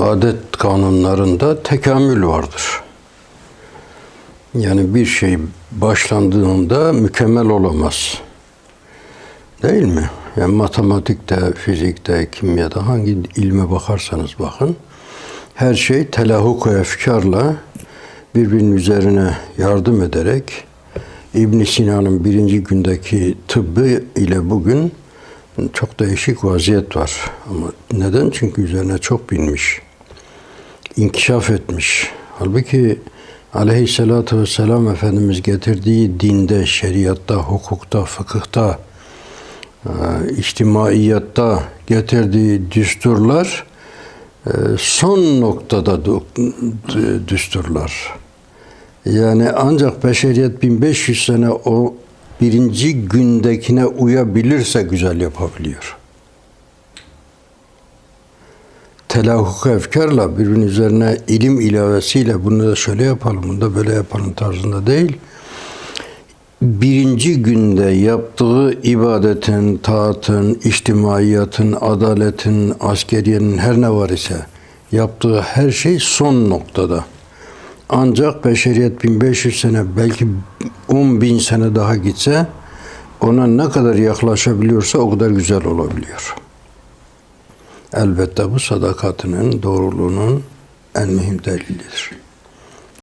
adet kanunlarında tekamül vardır. Yani bir şey başlandığında mükemmel olamaz. Değil mi? Yani matematikte, fizikte, kimyada hangi ilme bakarsanız bakın her şey telahuk efkarla birbirinin üzerine yardım ederek İbn Sina'nın birinci gündeki tıbbı ile bugün çok değişik vaziyet var. Ama neden? Çünkü üzerine çok binmiş. İnkişaf etmiş. Halbuki aleyhissalatü vesselam Efendimiz getirdiği dinde, şeriatta, hukukta, fıkıhta, e, içtimaiyatta getirdiği düsturlar e, son noktada düsturlar. Yani ancak beşeriyet 1500 sene o birinci gündekine uyabilirse güzel yapabiliyor. Telahuk efkarla birbirinin üzerine ilim ilavesiyle bunu da şöyle yapalım, bunu da böyle yapalım tarzında değil. Birinci günde yaptığı ibadetin, taatın, içtimaiyatın, adaletin, askeriyenin her ne var ise yaptığı her şey son noktada. Ancak beşeriyet 1500 sene belki 10 bin sene daha gitse ona ne kadar yaklaşabiliyorsa o kadar güzel olabiliyor. Elbette bu sadakatinin, doğruluğunun en mühim delilidir.